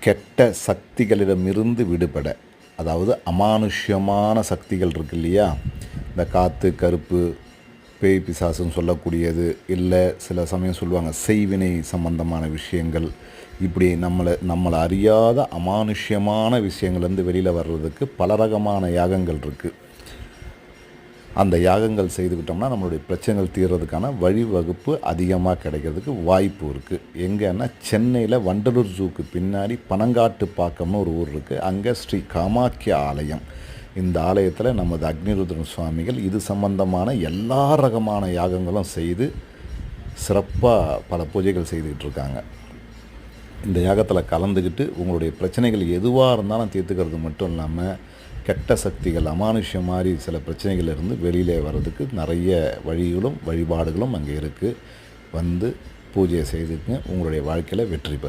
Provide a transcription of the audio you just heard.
கெட்ட சக்திகளிடமிருந்து விடுபட. அதாவது அமானுஷ்யமான சக்திகள் இருக்கு இல்லையா? இந்த காற்று கருப்பு பேய் பிசாசுன்னு சொல்லக்கூடியது இல்லை சில சமயம் சொல்லுவாங்க செய்வினை சம்பந்தமான விஷயங்கள். இப்படி நம்மளை நம்மளை அறியாத அமானுஷ்யமான விஷயங்கள்லேருந்து வெளியில் வர்றதுக்கு பல ரகமான யாகங்கள் இருக்குது அந்த யாகங்கள் செய்துக்கிட்டோம்னா நம்மளுடைய பிரச்சனைகள் தீர்றதுக்கான வழிவகுப்பு அதிகமாக கிடைக்கிறதுக்கு வாய்ப்பு இருக்குது எங்கன்னா சென்னையில் வண்டலூர் ஜூக்கு பின்னாடி பனங்காட்டு பாக்கம்னு ஒரு ஊர் இருக்குது அங்கே ஸ்ரீ காமாக்கிய ஆலயம். இந்த ஆலயத்தில் நமது அக்னிருத்ரன் சுவாமிகள் இது சம்பந்தமான எல்லா ரகமான யாகங்களும் செய்து சிறப்பாக பல பூஜைகள் செய்துக்கிட்டு இருக்காங்க. இந்த யாகத்தில் கலந்துக்கிட்டு உங்களுடைய பிரச்சனைகள் எதுவாக இருந்தாலும் தீர்த்துக்கிறது மட்டும் இல்லாமல் கெட்ட சக்திகள் அமானுஷ்யம் மாதிரி சில பிரச்சனைகள் இருந்து வெளியிலே வர்றதுக்கு நிறைய வழிகளும் வழிபாடுகளும் அங்கே இருக்குது வந்து பூஜையை செய்துக்குங்க. உங்களுடைய வாழ்க்கையில் வெற்றி பெறும்